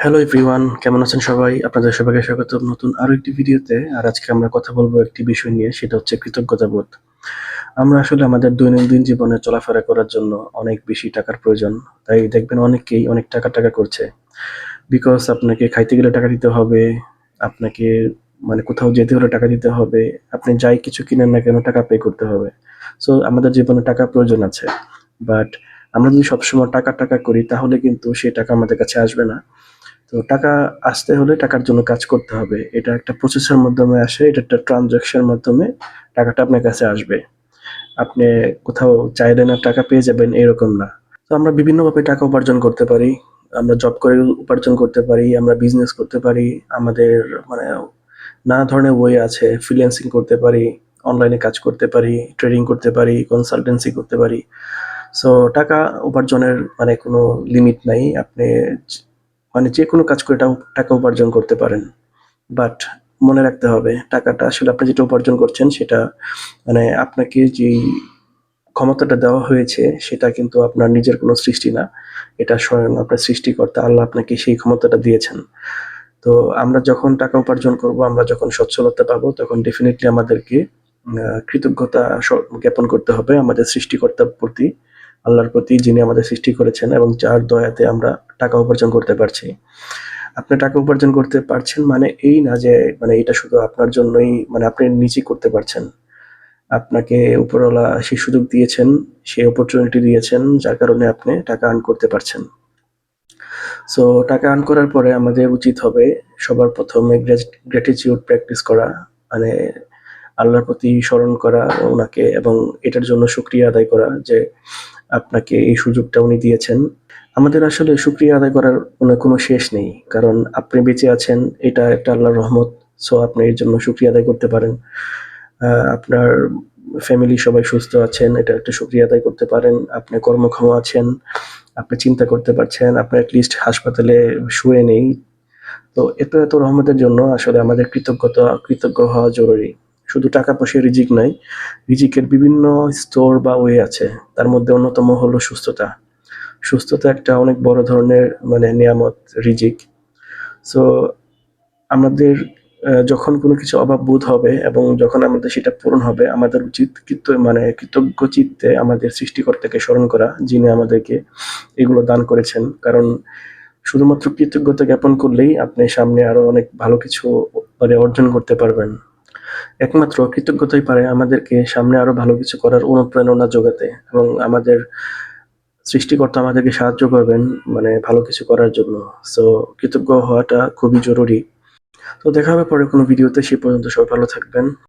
Hello everyone কেমন আছেন সবাই? আপনাদের সবাইকে স্বাগত নতুন আরও একটি ভিডিওতে। আর আজকে আমরা কথা বলব একটি বিষয় নিয়ে, সেটা হচ্ছে কৃতজ্ঞতাবোধ আমরা আসলে আমাদের দৈনন্দিন জীবনে চলাফেরা করার জন্য অনেক বেশি টাকার প্রয়োজন। তাই দেখবেন অনেকেই অনেক টাকা টাকা করছে। বিকজ আপনাকে খাইতে গেলে টাকা দিতে হবে, আপনাকে মানে কোথাও যেতে হলে টাকা দিতে হবে, আপনি যাই কিছু কিনেন না কেন টাকা পে করতে হবে। সো আমাদের জীবনে টাকা প্রয়োজন আছে। বাট আমরা যদি সবসময় টাকা টাকা করি, তাহলে কিন্তু সেই টাকা আমাদের কাছে আসবে না। তো টাকা আসতে হলে টাকার জন্য কাজ করতে হবে। এটা একটা প্রসেসের মাধ্যমে আসে, এটা একটা ট্রানজাকশনের মাধ্যমে টাকাটা আপনার কাছে আসবে। আপনি কোথাও চাইলে না টাকা পেয়ে যাবেন, এরকম না। তো আমরা বিভিন্নভাবে টাকা উপার্জন করতে পারি। আমরা জব করে উপার্জন করতে পারি, আমরা বিজনেস করতে পারি, আমাদের মানে নানা ধরনের বই আছে। ফ্রিল্যান্সিং করতে পারি অনলাইনে কাজ করতে পারি ট্রেডিং করতে পারি কনসালটেন্সি করতে পারি। সো টাকা উপার্জনের মানে কোনো লিমিট নাই। আপনি মানে যে কোনো কাজ করে টাকা- উপার্জন করতে পারেন। বাট মনে রাখতে হবে, টাকাটা আসলে আপনি যেটা উপার্জন করছেন, সেটা মানে আপনাকে যেই ক্ষমতাটা দেওয়া হয়েছে, সেটা কিন্তু আপনার নিজের কোনো সৃষ্টি না। এটা স্বয়ং আপনার সৃষ্টিকর্তা, আল্লাহ আপনাকে সেই ক্ষমতাটা দিয়েছেন। তো আমরা যখন টাকা উপার্জন করব, আমরা যখন সচ্ছলতা পাবো, তখন ডেফিনেটলি আমাদেরকে কৃতজ্ঞতা জ্ঞাপন করতে হবে আমাদের সৃষ্টিকর্তার প্রতি। আল্লাহর প্রতি যিনি আমাদের সৃষ্টি করেছেন এবং যার দয়াতে আমরা টাকা উপার্জন করতে পারছি। আপনি টাকা উপার্জন করতে পারছেন মানে এই না যে মানে এটা শুধু আপনার জন্যই মানে আপনি নিজেই করতে পারছেন। আপনাকে উপরওয়ালা সেই সুযোগ দিয়েছেন সেই অপরচুনিটি দিয়েছেন, যার কারণে আপনি টাকা আর্ন করতে পারছেন। সো টাকা আর্ন করার পরে আমাদের উচিত হবে সবার প্রথমে গ্র্যাটিটিউড প্র্যাকটিস করা মানে আল্লাহর প্রতি স্মরণ করা ওনাকে এবং এটার জন্য শুক্রিয়া আদায় করা যে আপনাকে এই সুযোগটা উনি দিয়েছেন। আমাদের আসলে শুক্রিয়া আদায় করার কোনো শেষ নেই, কারণ আপনি বেঁচে আছেন, এটা একটা আল্লাহর রহমত, সো আপনি এর জন্য শুক্রিয়া আদায় করতে পারেন। আপনার ফ্যামিলি সবাই সুস্থ আছেন, এটা একটা শুক্রিয়া আদায় করতে পারেন, আপনি কর্মক্ষম আছেন, আপনি চিন্তা করতে পারছেন, আপনি অ্যাটলিস্ট হাসপাতালে শুয়ে নেই। তো এত এত রহমতের জন্য আসলে আমাদের কৃতজ্ঞতা, কৃতজ্ঞ হওয়া জরুরি। শুধু টাকা পয়সা রিজিক নয় রিজিকের বিভিন্ন স্তর বা ওয়ে আছে। তার মধ্যে অন্যতম হলো সুস্থতা। সুস্থতা একটা অনেক বড় ধরনের মানে নিয়ামত, রিজিক। সো আমাদের যখন কোনো কিছু অভাব বোধ হবে এবং যখন আমাদের সেটা পূরণ হবে, আমাদের উচিত কৃত মানে কৃতজ্ঞ চিত্তে আমাদের সৃষ্টিকর্তাকে স্মরণ করা, যিনি আমাদেরকে এগুলো দান করেছেন। কারণ শুধুমাত্র কৃতজ্ঞতা জ্ঞাপন করলেই আপনি সামনে আরও অনেক ভালো কিছু মানে অর্জন করতে পারবেন। একমাত্র কৃতজ্ঞতাই পারে আমাদেরকে সামনে আরও ভালো কিছু করার অনুপ্রেরণা যোগাতে এবং আমাদের সৃষ্টিকর্তা আমাদেরকে সাহায্য করবেন মানে ভালো কিছু করার জন্য। সো কৃতজ্ঞ হওয়াটা খুবই জরুরি। তো দেখা হবে পরে কোনো ভিডিওতে, সে পর্যন্ত সবাই ভালো থাকবেন।